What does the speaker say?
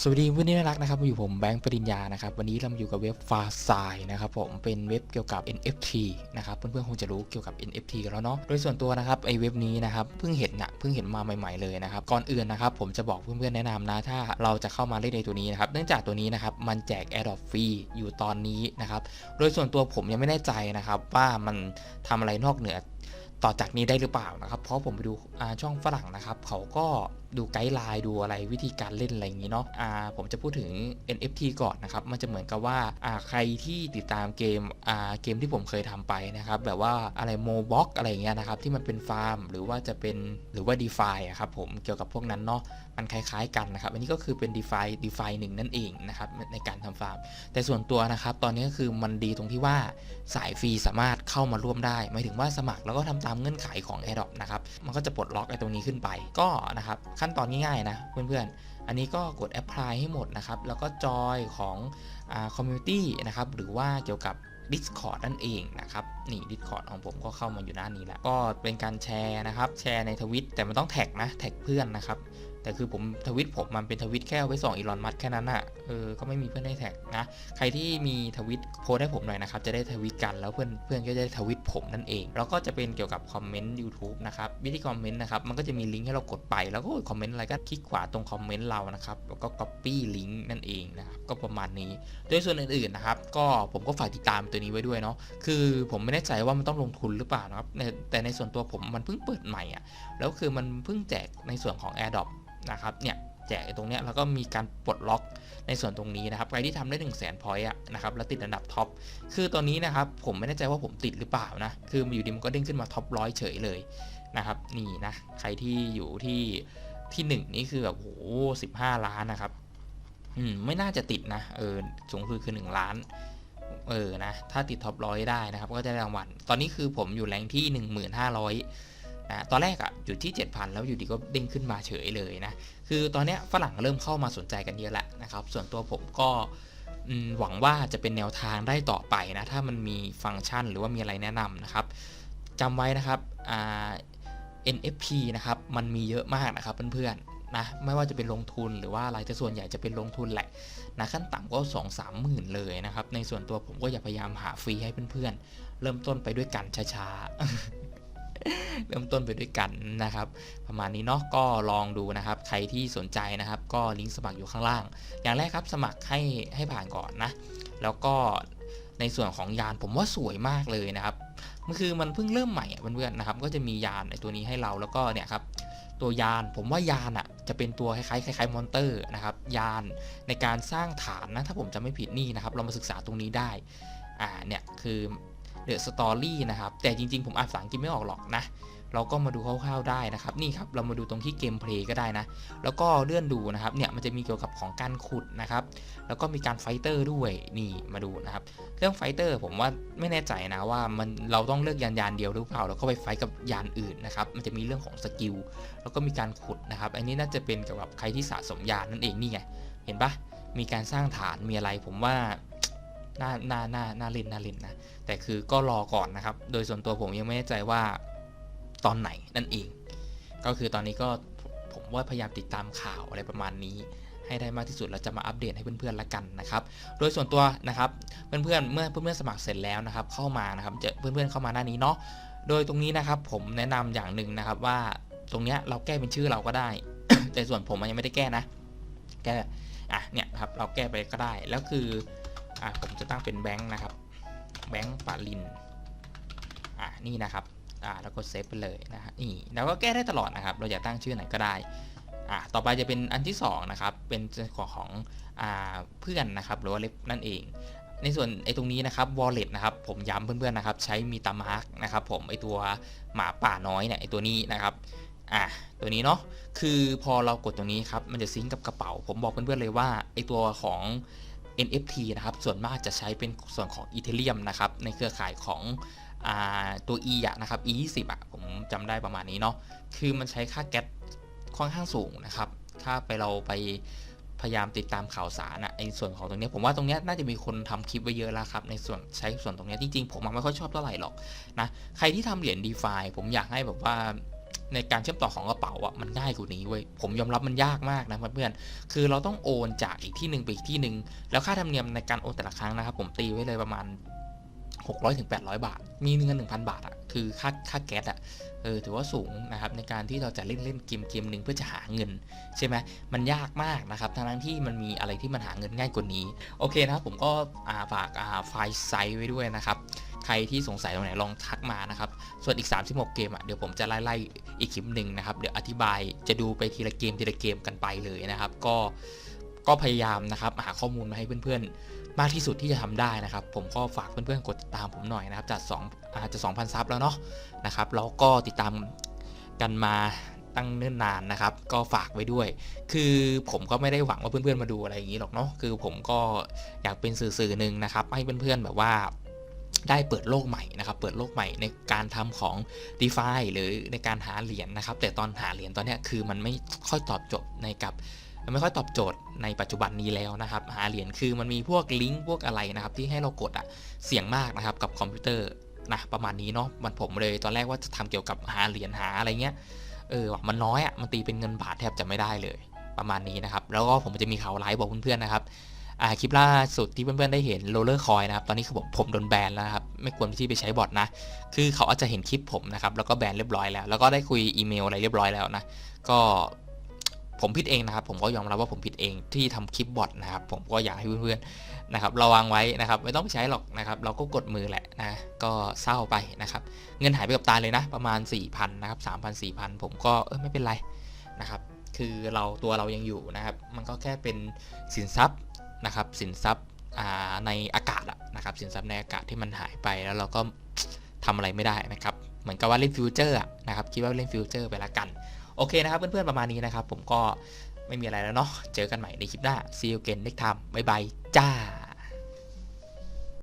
สวัสดีเพื่อนที่น่ารักนะครับมาอยู่ผมแบงค์ปริญญานะครับวันนี้เราอยู่กับเว็บฟาซายนะครับผมเป็นเว็บเกี่ยวกับ NFT นะครับเพื่อนๆคงจะรู้เกี่ยวกับ NFT กันแล้วเนาะโดยส่วนตัวนะครับไอเว็บนี้นะครับเพิ่งเห็นนะเพิ่งเห็นมาใหม่ๆเลยนะครับก่อนอื่นนะครับผมจะบอกเพื่อนๆแนะนำนะถ้าเราจะเข้ามาเล่นในตัวนี้นะครับเนื่องจากตัวนี้นะครับมันแจก Airdrop ฟรีอยู่ตอนนี้นะครับโดยส่วนตัวผมยังไม่แน่ใจนะครับว่ามันทำอะไรนอกเหนือต่อจากนี้ได้หรือเปล่านะครับเพราะผมไปดูช่องฝรั่งนะครับเขาก็ ดูไกด์ไลน์ดูอะไรวิธีการเล่นอะไรอย่างนี้เนาะอ่าผมจะพูดถึง NFT ก่อนนะครับ มันจะเหมือนกับว่าอ่าใครที่ติดตามเกมอ่าเกมที่ผมเคยทำไปนะครับ แบบว่าอะไรโมบ็อกอะไรอย่างเงี้ยนะครับ ที่มันเป็นฟาร์ม หรือว่าจะเป็นหรือว่า d e f าอะครับผมเกี่ยวกับพวกนั้นเนาะมันคล้ายๆกันนะครับ อันนี้ก็คือเป็น d e f า d e f าหนึ่งนั่นเองนะครับในการทำฟาร์ม แต่ส่วนตัวนะครับ ตอนนี้ก็คือมันดีตรงที่ว่าสายฟรีสามารถเข้ามาร่วมได้หมายถึงว่าสมัครแล้วก็ทำตามเงื่อนไขของ a อ r d o p นะครับมันก็จะปลดล็อกไอ้ตรงนี้ขึ้นไปก็นะครับขั้นตอนง่ายๆนะเพื่อนๆ อันนี้ก็กด apply ให้หมดนะครับ แล้วก็จอยของอ่า community นะครับ หรือว่าเกี่ยวกับ Discord นั่นเองนะครับ นี่ Discord ของผมก็เข้ามาอยู่หน้านี้แล้ว ก็เป็นการแชร์นะครับ แชร์ในทวิตแต่มันต้องแท็กนะ แท็กเพื่อนนะครับ แต่คือผมทวิตผมมันเป็นทวิตแค่ไว้ส่องอีลอนมัสแค่นั้นอะเออก็ไม่มีเพื่อนให้แท็กนะ ใครที่มีทวิตโพสให้ผมหน่อยนะครับ จะได้ทวิตกันแล้วเพื่อนเพื่อนก็จะได้ทวิตผมนั่นเอง แล้วก็จะเป็นเกี่ยวกับคอมเมนต์ YouTube นะครับ วิธีคอมเมนต์นะครับ มันก็จะมีลิงก์ให้เรากดไปแล้วก็คอมเมนต์อะไรก็คลิกขวาตรงคอมเมนต์เรานะครับแล้วก็ copy ลิงก์นั่นเองนะครับก็ประมาณนี้ โดยส่วนอื่นๆนะครับก็ผมก็ฝากติดตามตัวนี้ไว้ด้วยเนาะคือผมไม่แน่ใจว่ามันต้องลงทุนหรือเปล่านะครับแต่ในส่วนตัวผมมันเพิ่งเปิดใหม่อะ่ะแล้วคือมันเพิ่งแจกในส่วนของ AirDrop นะครับเนี่ยแจกตรงเนี้ยแล้วก็มีการปลดล็อกในส่วนตรงนี้นะครับใครที่ทำได้1 0 0 0 0แสนพอยต์นะครับแล้วติดอันดับท็อปคือตอนนี้นะครับผมไม่แน่ใจว่าผมติดหรือเปล่านะคืออยู่ดีมันก็เด้งขึ้นมาท็อปร้อยเฉยเลยนะครับนี่นะใครที่อยู่ที่ที่หนึ่งนี่คือแบบโหสิบห้าล้านนะครับอืมไม่น่าจะติดนะเออสูงสุดคือ 1 ล้านเออนะถ้าติดท็อปร้อยได้นะครับก็จะได้รางวัลตอนนี้คือผมอยู่แรงที่ 1500 นะตอนแรกอะอยู่ที่ 7,000 แล้วอยู่ดีก็เด้งขึ้นมาเฉยเลยนะ คือตอนเนี้ยฝรั่งเริ่มเข้ามาสนใจกันเยอะแล้วนะครับ ส่วนตัวผมก็มหวังว่าจะเป็นแนวทางได้ต่อไปนะ ถ้ามันมีฟังก์ชันหรือว่ามีอะไรแนะนำนะครับจำไว้นะครับ NFP นะครับ มันมีเยอะมากนะครับเพื่อนๆนะ ไม่ว่าจะเป็นลงทุนหรือว่าอะไรแต่ส่วนใหญ่จะเป็นลงทุนแหละนะขั้นต่ำก็2 3หมื่นเลยนะครับ ในส่วนตัวผมก็อย่าพยายามหาฟรีให้เพื่อนๆเริ่มต้นไปด้วยกันช้าๆ เริ่มต้นไปด้วยกันนะครับ ประมาณนี้เนาะก็ลองดูนะครับ ใครที่สนใจนะครับ ก็ลิงก์สมัครอยู่ข้างล่าง อย่างแรกครับสมัครให้ให้ผ่านก่อนนะ แล้วก็ในส่วนของยานผมว่าสวยมากเลยนะครับมันคือมันเพิ่งเริ่มใหม่เพื่อนๆนะครับ ก็จะมียานในตัวนี้ให้เราแล้วก็เนี่ยครับตัวยานผมว่ายานอะจะเป็นตัวคล้ายๆคล้ายๆมอนเตอร์นะครับยานในการสร้างฐานนะถ้าผมจะไม่ผิดนี่นะครับ เรามาศึกษาตรงนี้ได้อ่าเนี่ยคือ เดอะสตอรี่นะครับ แต่จริงๆ ผมอ่านภาษาอังกฤษไม่ออกหรอกนะ เราก็มาดูคร่าวๆได้นะครับ นี่ครับ เรามาดูตรงที่เกมเพลย์ก็ได้นะ แล้วก็เลื่อนดูนะครับ เนี่ย มันจะมีเกี่ยวกับของการขุดนะครับ แล้วก็มีการไฟเตอร์ด้วย นี่ มาดูนะครับ เรื่องไฟเตอร์ผมว่าไม่แน่ใจนะว่ามันเราต้องเลือกยานยานเดียวหรือเปล่า แล้วก็ไปไฟกับยานอื่นนะครับ มันจะมีเรื่องของสกิล แล้วก็มีการขุดนะครับ อันนี้น่าจะเป็นเกี่ยวกับใครที่สะสมยานนั่นเอง นี่ไง เห็นปะมีการสร้างฐาน มีอะไร ผมว่า น่าน่าน่าน่าล่นน่าล่นนะ แต่คือก็รอก่อนนะครับ โดยส่วนตัวผมยังไม่แน่ใจว่าตอนไหนนั่นเอง ก็คือตอนนี้ก็ผมว่าพยายามติดตามข่าวอะไรประมาณนี้ ให้ได้มากที่สุดแล้วจะมาอัปเดตให้เพื่อนๆละกันนะครับ โดยส่วนตัวนะครับเพื่อนๆเมื่อเพื่อนๆสมัครเสร็จแล้วนะครับ เข้ามานะครับจะเพื่อนๆเข้ามาหน้านี้เนาะ โดยตรงนี้นะครับผมแนะนำอย่างหนึ่งนะครับว่าตรงเนี้ยเราแก้เป็นชื่อเราก็ได้ แต่ส่วนผมมันยังไม่ได้แก้นะ แก้อะเนี่ยครับเราแก้ไปก็ได้ แล้วคือ อะผมจะตั้งเป็นแบงค์นะครับแบงค์ปาลินอะนี่นะครับอ่าแล้วก็เซฟไปเลยนะฮะนี่แล้วก็แก้ได้ตลอดนะครับ เราอยากตั้งชื่อไหนก็ได้อ่าต่อไปจะเป็นอันที่สองนะครับเป็นของของอ่าเพื่อนนะครับหรือว่าเล็บนั่นเอง ในส่วนไอ้ตรงนี้นะครับ wallet นะครับผมย้ำเพื่อนๆนะครับ ใช้มีตามาร์กนะครับ ผมไอ้ตัวหมาป่าน้อยเนี่ยไอ้ตัวนี้นะครับอะตัวนี้เนาะคือพอเรากดตรงนี้ครับมันจะซิงก์กับกระเป๋า ผมบอกเพื่อนๆเลยว่าไอตัวของ NFT นะครับ ส่วนมากจะใช้เป็นส่วนของอีเทเรียมนะครับ ในเครือข่ายของอตัว E อะนะครับ E 2 0อะผมจำได้ประมาณนี้เนาะ คือมันใช้ค่าแก๊สค่อนข้างสูงนะครับ ถ้าไปเราไปพยายามติดตามข่าวสารอะไอส่วนของตรงนี้ผมว่าตรงนี้น่าจะมีคนทำคลิปไว้เยอะแล้วครับ ในส่วนใช้ส่วนตรงนี้จริงๆ ผมไม่ค่อยชอบเท่าไหร่หรอกนะ ใครที่ทำเหรียญ d e f าผมอยากให้แบบว่า ในการเชื่อมต่อของกระเป๋าอะมันง่ายกว่านี้เว้ยผมยอมรับมันยากมากนะเพื่อนๆคือเราต้องโอนจากอีกที่หนึ่งไปอีกที่หนึ่งแล้วค่าธรรมเนียมในการโอนแต่ละครั้งนะครับ ผมตีไว้เลยประมาณ 600ถึง800 บาท มีเงิน1,000 บาทอะคือค่าค่าแก๊สอะเออถือว่าสูงนะครับในการที่เราจะเล่นเล่นเกมเกมหนึ่งเพื่อจะหาเงิน ใช่ไหมมันยากมากนะครับทั้งที่มันมีอะไรที่มันหาเงินง่ายกว่านี้ โอเคนะครับผมก็าฝากาไฟล์ไซส์ไว้ด้วยนะครับ ใครที่สงสัยตรงไหนลองทักมานะครับ ส่วนอีก 36 เกมอะเดี๋ยวผมจะไล่ๆอีกคลิปหนึ่งนะครับ เดี๋ยวอธิบายจะดูไปทีละเกมทีละเกมกันไปเลยนะครับ ก็ก็พยายามนะครับหาข้อมูลมาให้เพื่อนๆ มากที่สุดที่จะทำได้นะครับ ผมก็ฝากเพื่อนๆกดติดตามผมหน่อยนะครับจาก2อาจจะ2,000ซับแล้วเนาะนะครับแล้วก็ติดตามกันมาตั้งเนิ่นนานนะครับ ก็ฝากไว้ด้วย คือผมก็ไม่ได้หวังว่าเพื่อนๆมาดูอะไรอย่างนี้หรอกเนาะคือผมก็อยากเป็นสื่อๆหนึ่งนะครับ ให้เพื่อนๆแบบว่า ได้เปิดโลกใหม่นะครับเปิดโลกใหม่ในการทำของ d e f i หรือในการหาเหรียญนะครับ แต่ตอนหาเหรียญตอนนี้คือมันไม่ค่อยตอบโจทย์ในกับไม่ค่อยตอบโจทย์ในปัจจุบันนี้แล้วนะครับ หาเหรียญคือมันมีพวกลิงก์พวกอะไรนะครับ ที่ให้เรากดอะเสี่ยงมากนะครับกับคอมพิวเตอร์นะประมาณนี้เนาะมันผมเลยตอนแรกว่าจะทำเกี่ยวกับหาเหรียญหาอะไรเงี้ยเออมันน้อยอะมันตีเป็นเงินบาทแทบจะไม่ได้เลย ประมาณนี้นะครับ แล้วก็ผมจะมีข่าวไลฟ์บอกเพื่อนๆนะครับ คลิปล่าสุดที่เพื่อนๆได้เห็นโรลเลอร์คอยนะครับ ตอนนี้คือผมผมโดนแบนแล้วครับ ไม่ควรที่ไปใช้บอทนะ คือเขาอาจจะเห็นคลิปผมนะครับ แล้วก็แบนเรียบร้อยแล้ว แล้วก็ได้คุยอีเมลอะไรเรียบร้อยแล้วนะ ก็ผมผิดเองนะครับ ผมก็ยอมรับว่าผมผิดเองที่ทำคลิปบอทนะครับ ผมก็อยากให้เพื่อนๆนะครับระวังไว้นะครับ ไม่ต้องไปใช้หรอกนะครับ เราก็กดมือแหละนะ ก็เศร้าไปนะครับ เงินหายไปกับตาเลยนะ ประมาณ 4,000นะครับ3,000 4,000 ผมก็เออไม่เป็นไรนะครับ คือเราตัวเรายังอยู่นะครับ มันก็แค่เป็นสินทรัพย์ นะครับสินทรัพย์ในอากาศนะครับสินทรัพย์ในอากาศที่มันหายไปแล้วเราก็ทำอะไรไม่ได้นะครับเหมือนกับว่าเล่นฟิวเจอร์นะครับคิดว่าเล่นฟิวเจอร์ไปละกันโอเคนะครับเพื่อนๆประมาณนี้นะครับ ผมก็ไม่มีอะไรแล้วเนาะเจอกันใหม่ในคลิปหน้า see you again next time บ๊ายบายจ้า